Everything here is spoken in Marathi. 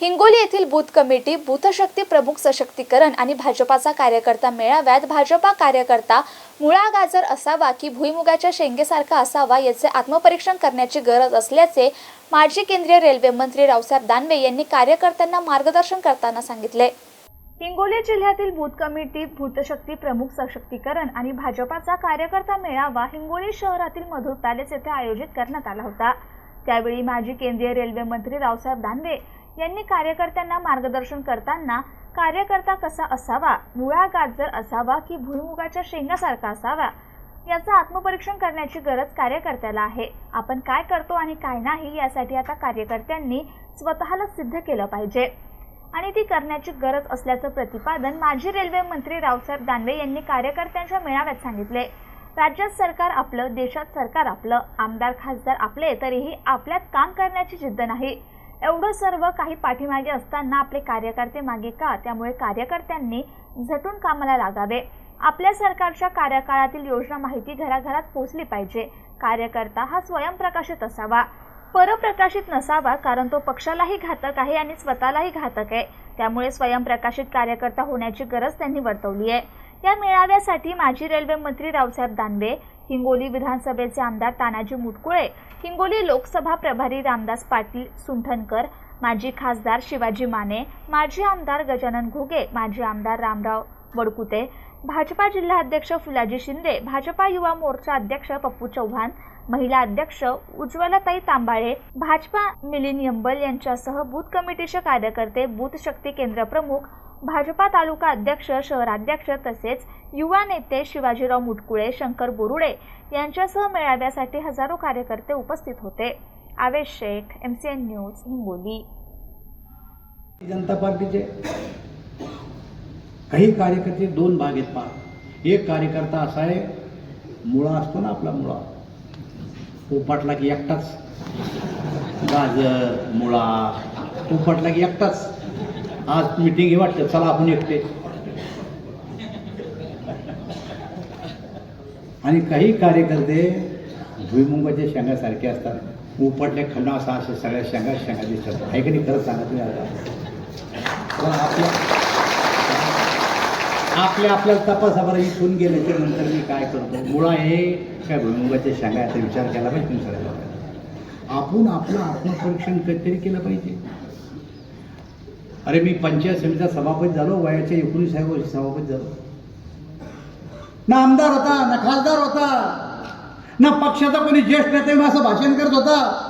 हिंगोली येथील बूथ कमिटी बूथशक्ती प्रमुख सशक्तीकरण आणि भाजपाचा कार्यकर्ता मेळाव्यात भाजपा कार्यकर्ता मुळा गाजर असावा की भुईमुगाच्या शेंगेसारखा असावा याचे आत्मपरीक्षण करण्याची गरज असल्याचे माजी केंद्रीय रेल्वे मंत्री रावसाहेब दानवे यांनी कार्यकर्त्यांना मार्गदर्शन करताना सांगितले. हिंगोली जिल्ह्यातील बूथ कमिटी भूतशक्ती प्रमुख सशक्तीकरण आणि भाजपाचा कार्यकर्ता मेळावा हिंगोली शहरातील मधुर पॅलेस येथे आयोजित करण्यात आला होता. त्यावेळी माजी केंद्रीय रेल्वे मंत्री रावसाहेब दानवे यांनी कार्यकर्त्यांना मार्गदर्शन करताना कार्यकर्ता कसा असावा मुळा गाजर असावा की भुईमुगाच्या शेंगासारखा असावा याचं आत्मपरीक्षण करण्याची गरज कार्यकर्त्याला आहे. आपण काय करतो आणि काय नाही यासाठी आता कार्यकर्त्यांनी स्वतःला सिद्ध केलं पाहिजे. आणि ती करण्याची गरज असल्याचं प्रतिपादन माजी रेल्वे मंत्री रावसाहेब दानवे यांनी कार्यकर्त्यांच्या मेळाव्यात सांगितले. राज्यात सरकार आपलं देशात सरकार आपलं आमदार खासदार आपले तरीही आपल्यात काम करण्याची जिद्द नाही. एवढं सर्व काही पाठीमागे असताना आपले कार्यकर्ते मागे का? त्यामुळे कार्यकर्त्यांनी झटून कामाला लागावे. आपल्या सरकारच्या कार्यकाळातील योजना माहिती घराघरात पोहोचली पाहिजे. कार्यकर्ता हा स्वयंप्रकाशित असावा. परप्रकाशित नसावा कारण तो पक्षालाही घातक आहे आणि स्वतःलाही घातक आहे. त्यामुळे स्वयंप्रकाशित कार्यकर्ता होण्याची गरज त्यांनी वर्तवली आहे. या मेळाव्यासाठी माजी रेल्वे मंत्री रावसाहेब दानवे हिंगोली विधानसभेचे आमदार तानाजी मुटकुळे हिंगोली लोकसभा प्रभारी रामदास पाटील सुंठनकर माजी खासदार शिवाजी माने माजी आमदार गजानन घुगे माजी आमदार रामराव वडकुते भाजपा जिल्हा अध्यक्ष फुलाजी शिंदे भाजपा युवा मोर्चा अध्यक्ष पप्पू चव्हाण महिला अध्यक्ष उज्ज्वलाताई तांबाळे भाजपा मिलिंद यंबल यांच्यासह बूथ कमिटीचे कार्यकर्ते बूथ शक्ती केंद्र प्रमुख भाजपा तालुका अध्यक्ष शहराध्यक्ष तसेच युवा नेते शिवाजीराव मुटकुळे शंकर बोरुडे यांच्यासह मेळाव्यासाठी हजारो कार्यकर्ते उपस्थित होते. Avesh Shaikh M C N news Hingoli. जनता पार्टीचे काही कार्यकर्ते दोन भाग आहेत पहा. एक कार्यकर्ता असा आहे मुळा असतो ना आपला मुळा. पोपाटला की एकटाच. गाजर मुळा पोपाटला की एकटाच. आज मिटिंग ही वाटतं. चला आपण एकटे. आणि काही कार्यकर्ते भुईमुंगाच्या शेंगासारखे असतात. उपटल्या खंडा असा असे सगळ्या शेंगा शेंगा दिसतात. आहे की नाही खरंच सांगा तुम्ही आता. पण आपल्या आपल्या आपल्याला तपासा बरं इथून गेल्याच्यानंतर मी काय करतो? मुळा हे काय भुईमुगाच्या शेंगा याचा विचार केला पाहिजे तुम्ही सगळ्या आपण आपलं आत्मपरीक्षण कधीतरी केलं पाहिजे. अरे मी पंचायत समितीचा सभापती झालो वयाच्या एकोणीसाव्या वर्षी सभापती झालो. ना आमदार होता ना खासदार होता ना पक्षाचा कोणी ज्येष्ठ नेते असं भाषण करत होता.